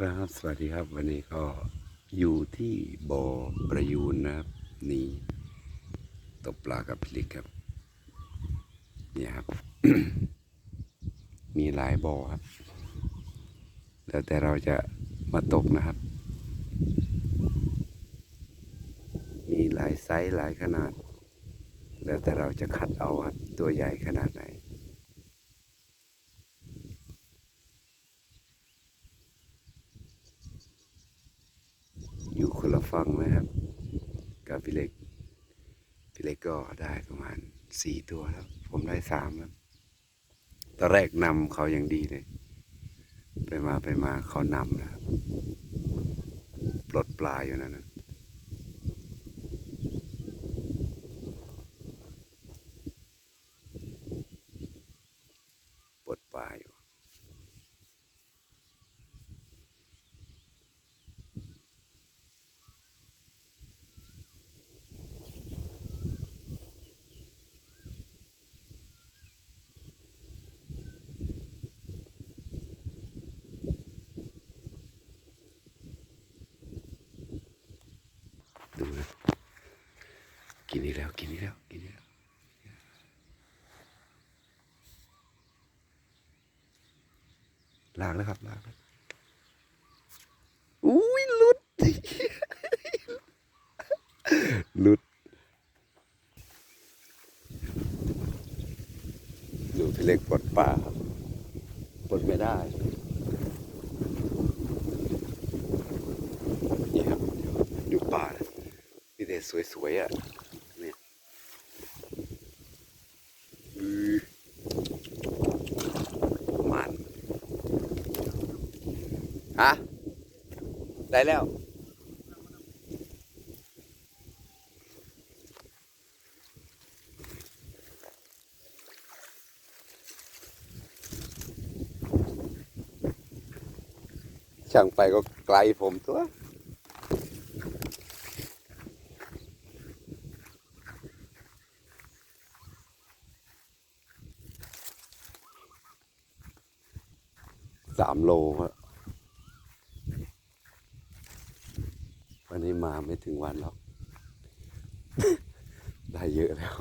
ครับ สวัสดีครับวันนี้ก็อยู่ที่บ่อประยูนนะครับ นี่ตกปลากับพลิกครับนี่ครับ มีหลายบ่อครับ แล้วแต่เราจะมาตกนะครับ มีหลายไซส์หลายขนาด แล้วแต่เราจะคัดเอาครับตัวใหญ่ขนาด ฟังนะครับกับพี่เล็กพี่เล็กก็ได้ประมาณสี่ตัวแล้ว ผมได้สามครับตอนแรกนำเขาอย่างดีเลย ไปมาไปมาเขานำนะครับปลดปลาอยู่นั่นนะปลดปลาอยู่ ดูนะกิน อีกแล้ว กินอีกแล้ว กินอีกแล้ว ลากแล้วครับ ลากแล้วอุ้ยลุดลุดดูพี่เล็กปลดปลาครับปลดไม่ได้นี่ครับดูป่านะมีแต่สวยๆอะเนี่ยอือมัน ฮะได้แล้วช่างไปก็ไกลผมตัวสามโลครับ วันนี้มาไม่ถึงวันหรอก ได้เยอะแล้ว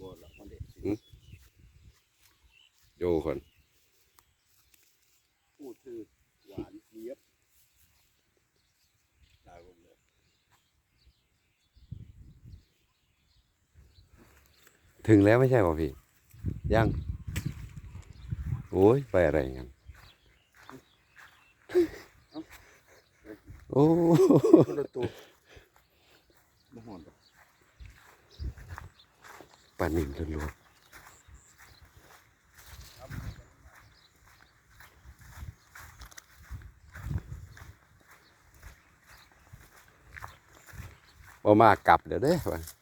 บ่ละมันเด็ด โยคน พูดคือหวานเจี๊ยบตายผมเลย ถึงแล้วไม่ใช่ป่ะพี่ ยัง โอ้ยไปอะไรกัน โอ้คนละตัวบ่หอนปลาหนิมล้วนๆบ่มากลับเดี๋ยวเด้อ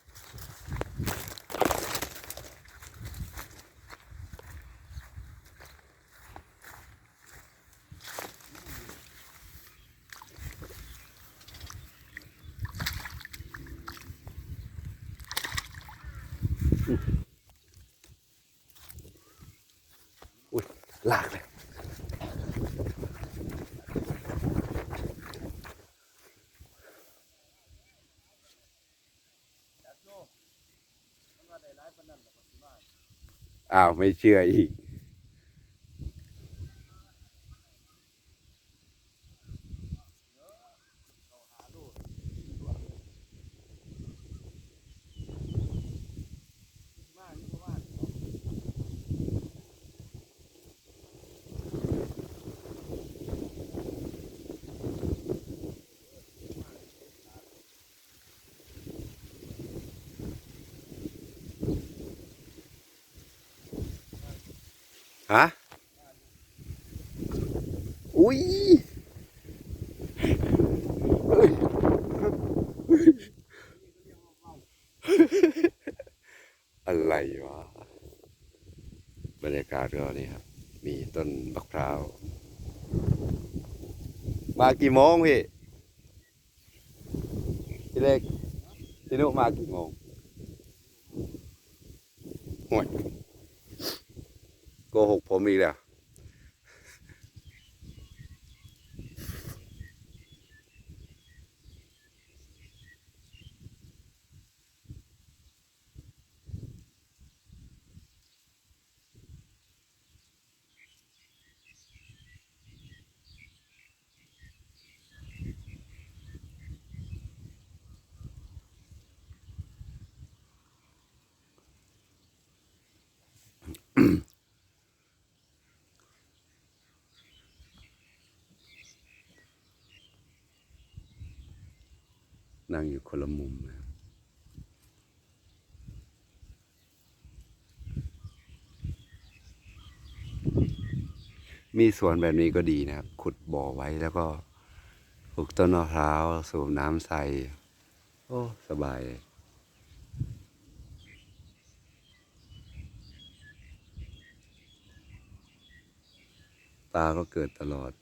ลากเลยอ้าว ไม่เชื่ออีก ฮะอุ้ยอะไรวะบรรยากาศก็นี่ครับ มีต้นมะพร้าว มากี่โมงพี่พี่เล็กพี่นุมากี่โมงห่วย โกหกผมอีกแล้ว นั่งอยู่คนละมุมนะครับมีสวนแบบนี้ก็ดีนะครับ ขุดบ่อไว้แล้วก็ปลูกต้นมะพร้าวสูบน้ำใส่ โอ้ สบายเลยปลาก็เกิดตลอด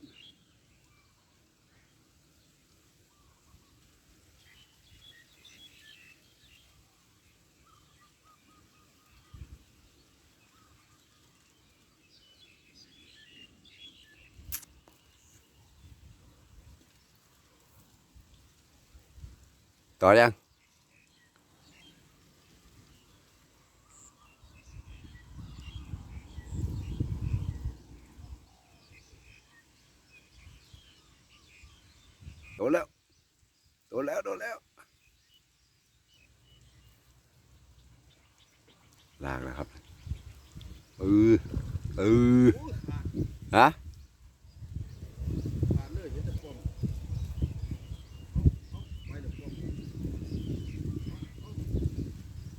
Rõ đen Đổ lẹo. Đổ lẹo đổ lẹo. Lạc là, là, là, là, là, là,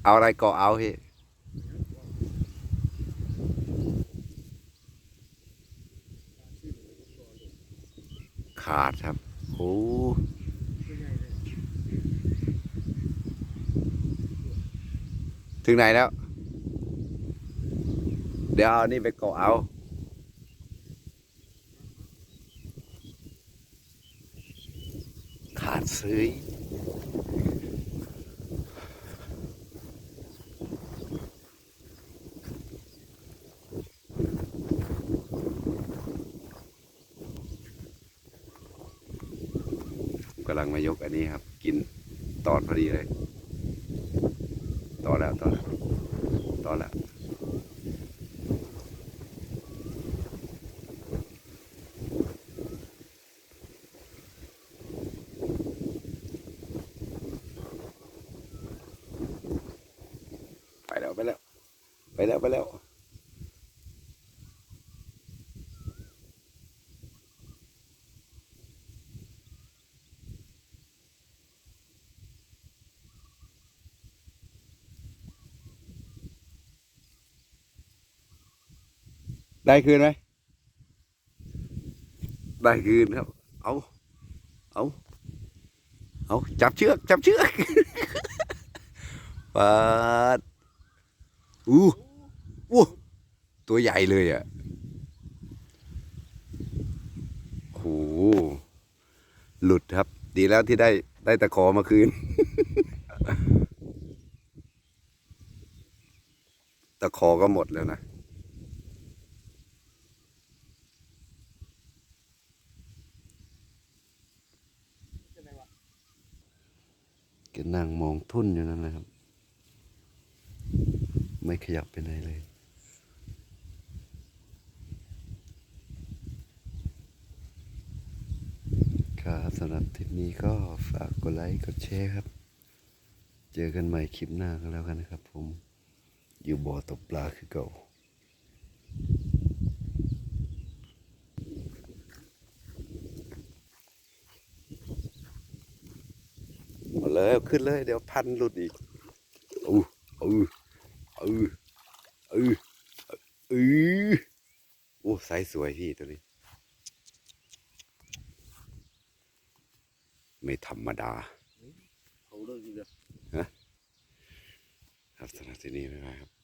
เอาอะไรก็เอาพี่ขาดครับโอ้ถึงไหนแล้ว เดี๋ยวเอานี่ไปเกาะเอาขาดซื้อ กำลังมายกอันนี้ครับ กินตอดพอดีเลยต่อแล้วต่อแล้วต่อแล้วไปแล้ว ไปแล้ว ไปแล้ว ไปแล้ว ได้คืนไหม ได้คืนครับ เอา เอา เอา จับเชือก จับเชือกปาดอู้อู้ตัวใหญ่เลยอะโอ้โหหลุดครับ ดีแล้วที่ได้ได้ตะขอมาคืน ตะขอก็หมดแล้วนะ เป็นไงวะ ก็นั่งมองทุ่นอยู่นั่นแหละครับ ไม่ขยับไปไหนเลย ครับสำหรับทริปนี้ก็ฝากกดไลค์กดแชร์ครับ เจอกันใหม่คลิปหน้าก็แล้วกันนะครับผม อยู่บ่อตกปลาคือเก่า เอาเลยเอาขึ้นเลย เดี๋ยวพันหลุดอีกอู้อืออืออืออือโอ้ไซส์สวยพี่ตัวนี้ ไม่ธรรมดาเขาเลิกอีกแล้วครับสำหรับที่นี่ไม่ไหวครับ